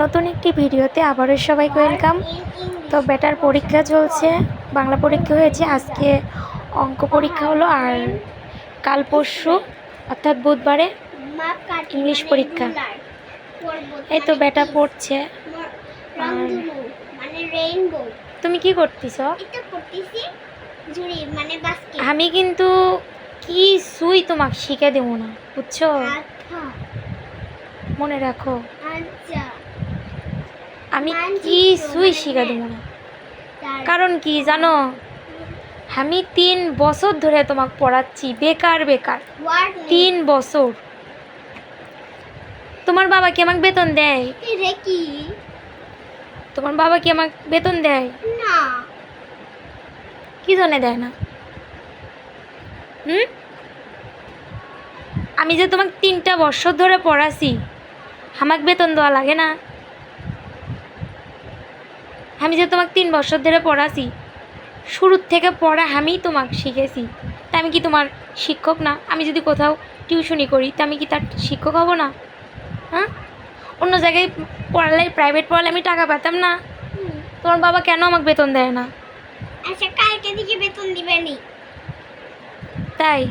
নতুন একটি ভিডিওতে আবারও সবাইকে ওয়েলকাম। তো বেটার পরীক্ষা চলছে বাংলা পরীক্ষা হয়েছে আজকে অঙ্ক পরীক্ষা হলো আর কাল পরশু অর্থাৎ বুধবারে ইংলিশ পরীক্ষা। এই তো বেটা পড়ছে। তুমি কি করতেছ? আমি কিন্তু কি সুই তোমাকে শিখে দেবো না বুঝছ? আচ্ছা। মনে রাখো। আচ্ছা। আমি মানছি কি তো, সুই মানে হ্যাঁ। দেবো না কারণ কি জানো? আমি তিন বছর ধরে তোমাকে পড়াচ্ছি বেকার বেকার। তিন বছর। তোমার বাবা কি আমাকে বেতন দেয়? কি? তোমার বাবা কি আমাকে বেতন দেয়? না। কি জন্য দেয় না? হুম? আমি যে তোমাকে তিনটা বছর ধরে পড়াছি আমাকে বেতন দেওয়া লাগে না? আমি যে তোমাকে তিন বছর ধরে পড়াছি শুরুর থেকে পড়া আমি তোমাকে শিখেছি। তা আমি কি তোমার শিক্ষক না? আমি যদি কোথাও টিউশনি করি তা আমি কি তার শিক্ষক হব না? হ্যাঁ? অন্য জায়গায় পড়ালে প্রাইভেট পড়ালে আমি টাকা পেতাম না। তোমার বাবা কেন আমাকে বেতন দেয় না? আচ্ছা কালকে থেকে বেতন দিবেনি। তাই?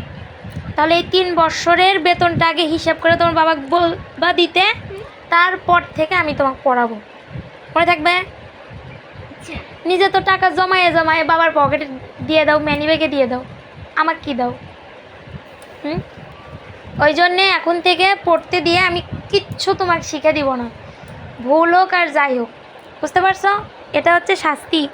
তাহলে এই তিন বৎসরের বেতনটা আগে হিসাব করে তোমার বাবাকে বলবা দিতে। তারপর থেকে আমি তোমাকে পড়াবো। মনে থাকবে? নিজে তো টাকা জমায়ে জমায়ে বাবার পকেটে দিয়ে দাও ম্যানি ব্যাগে দিয়ে দাও। আমাকে কি দাও? হুম? ওই জন্যে এখন থেকে পড়তে দিয়ে আমি কিচ্ছু তোমাকে শিখে দিব না। ভুল হোক আর যাই হোক। বুঝতে পারছ? এটা হচ্ছে শাস্তি।